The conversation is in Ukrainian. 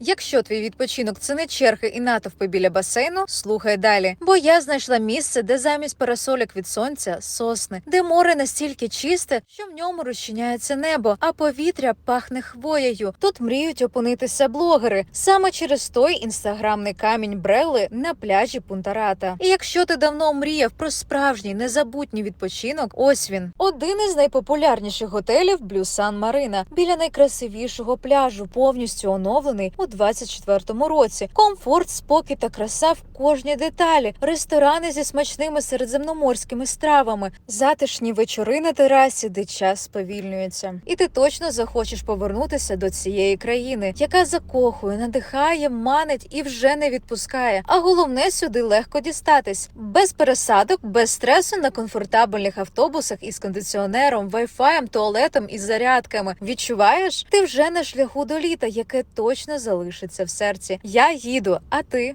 Якщо твій відпочинок це не черги і натовпи біля басейну, слухай далі. Бо я знайшла місце, де замість парасолік від сонця сосни, де море настільки чисте, що в ньому розчиняється небо, а повітря пахне хвоєю. Тут мріють опинитися блогери саме через той інстаграмний камінь Брелли на пляжі Пунтарата. І якщо ти давно мріяв про справжній незабутній відпочинок, ось він один із найпопулярніших готелів Блю Сан Марина біля найкрасивішого пляжу, повністю оновлений у 24-му році. Комфорт, спокій та краса в кожній деталі, ресторани зі смачними середземноморськими стравами, затишні вечори на терасі, де час сповільнюється. І ти точно захочеш повернутися до цієї країни, яка закохує, надихає, манить і вже не відпускає. А головне сюди легко дістатись без пересадок, без стресу на комфортабельних автобусах із кондиціонером, вайфаєм, туалетом і зарядками. Відчуваєш, ти вже на шляху до літа, яке точно залишиться в серці. Я їду, а ти?